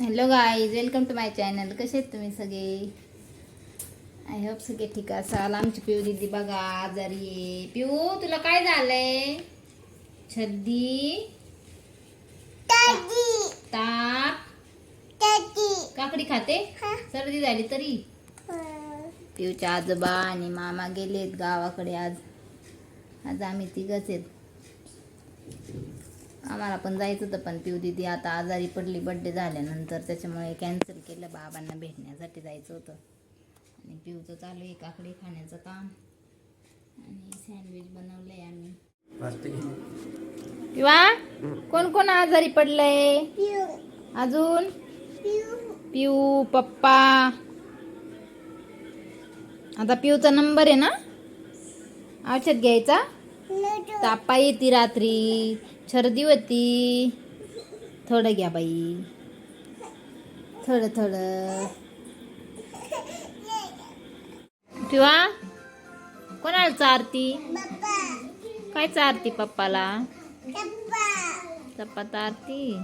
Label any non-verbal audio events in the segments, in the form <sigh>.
Hello guys welcome to my channel कसे आहेत तुम्ही सगळे? आय होप सगळे ठीक असाल आमची पिऊ दिदी बघा आजारी आहे. पिऊ तुला काय झालंय? छद्दी ताप? काकडी खाते? सर्दी झाली तरी? पिऊच्या आजोबा आणि मामा गेलेत गावाकडे आज. आज आम्ही तिघच आहेत. आम्हाला पण जायचं होतं पण पिऊ दिदी आता आजारी पडली बड्डे झाल्यानंतर त्याच्यामुळे कॅन्सल केलं बाबांना भेटण्यासाठी जायचं होतं. आणि पिऊचं चालू आहे काकडी खाण्याचं काम. आणि सँडविच बनवलंय आम्ही. किंवा? कोण कोण आजारी पडलंय? अजून? पिऊ. पप्पा. आता पिऊचा नंबर आहे ना? औषध घ्यायचा? तापा येते रात्री सर्दी होती. थोडं घ्या बाई. थोडं थोडं. किंवा कोणाला चारती? काय चारती पप्पाला? चप्पा चारती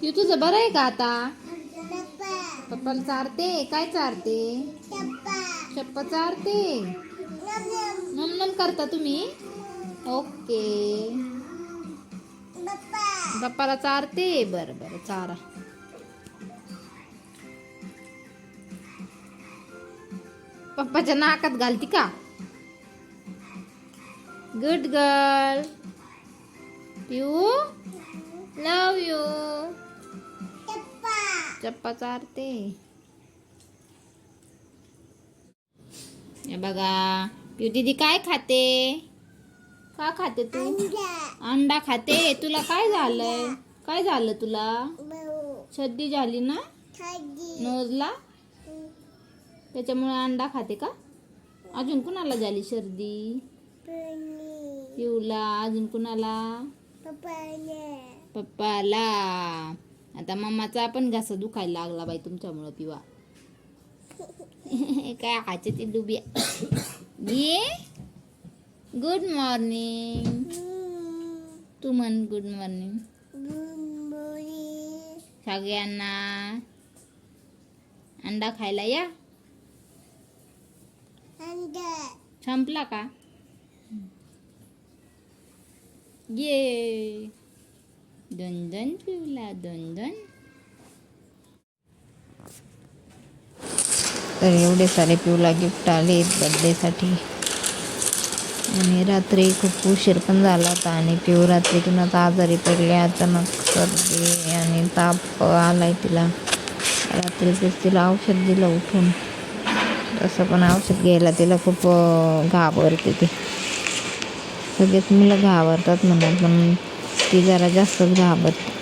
पिऊ तुझं बरं आहे का आता? पप्पाला चारते? काय चारते? चप्पा चारते? नम नम करता तुम्ही? ओके. पप्पाला चारते? बरं बरं चारा. पप्पाच्या नाकात घालती का? Good girl Piu. Love you चप्पा चारते बघा पिऊ दीदी काय खाते? का खाते तू? अंडा. खाते? तुला काय झालंय? काय झालं तुला? सर्दी झाली ना? नोजला? त्याच्यामुळे अंडा खाते का? अजून कुणाला झाली सर्दी पिऊला. अजून कुणाला? पप्पाला. आता मम्माचा पण घासा दुखायला लागला बाई तुमच्यामुळं पिवा. <laughs> काय खायचे ते डुबिया <coughs> ये. गुड मॉर्निंग तू म्हण गुड मॉर्निंग सगळ्यांना. अंडा खायला या. संपला का? ये. दोन पिवला दोन तर एवढे सारे पिवला गिफ्ट आले बड्डेसाठी आणि रात्री खूप उशीर पण झाला होता आणि पिऊ रात्रीतूनच आजारी पडले अचानक सर्दी आणि ताप आलाय तिला. रात्रीचंच तिला औषध दिलं उठून. तसं पण औषध घ्यायला तिला खूप घाबरते ती. सगळेच मुलं घाबरतात म्हणून पण ती जरा जास्तच घाबरते.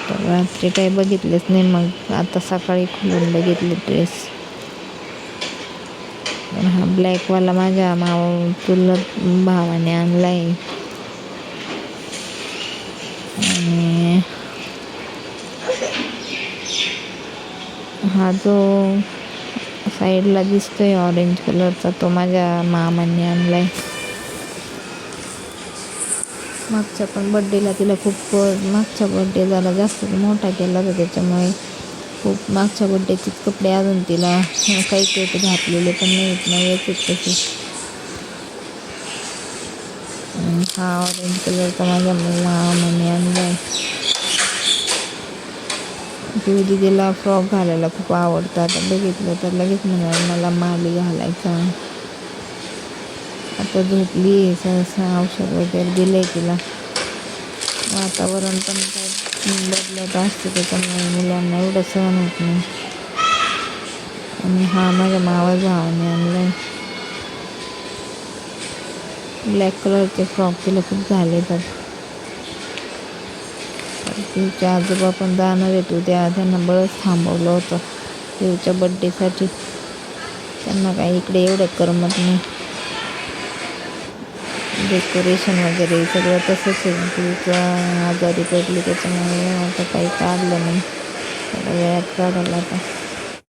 तर रात्री काही बघितलेच नाही मग आता सकाळी खुलून बघितले ड्रेस हा ब्लॅकवाला माझ्या माव चुलत भावाने आणलाय. आणि हा जो साईडला दिसतोय ऑरेंज कलरचा तो माझ्या मामाने आणलाय. मागच्या पण बड्डेला तिला खूप मागच्या बड्डे झाला जास्त मोठा केला होता त्याच्यामुळे खूप मागच्या बड्डेचे कपडे अजून तिला काही काही घातलेले पण नाहीत येत नाही तसे. आणि हा ऑरेंज कलरचा माझ्या मामाने आणलाय पिऊ दिदीला फ्रॉक घालायला खूप आवडतं. आता बघितलं तर लगेच म्हणाल मला माली घालायचा. आता झोपली आहे सहसा औषध वगैरे दिले तिला. वातावरण पण काय बदलत असते त्याच्यामुळे मुलांना एवढं सहन होत नाही. आणि हा माझ्या मावा भावाने आणलाय. ब्लॅक कलरचे फ्रॉक तिला खूप झाले तर तिचे आजोबा पण जाणार आहेत उद्या त्यांना बरंच थांबवलं होतं. पिऊच्या बड्डेसाठी त्यांना काही इकडे एवढं करमत नाही. डेकोरेशन वगैरे सगळं तसंच आहे. म्हणजे पिऊचं आजारी पडली त्याच्यामुळे आता काही काढलं नाही. थोड्या वेळात काढायला आता.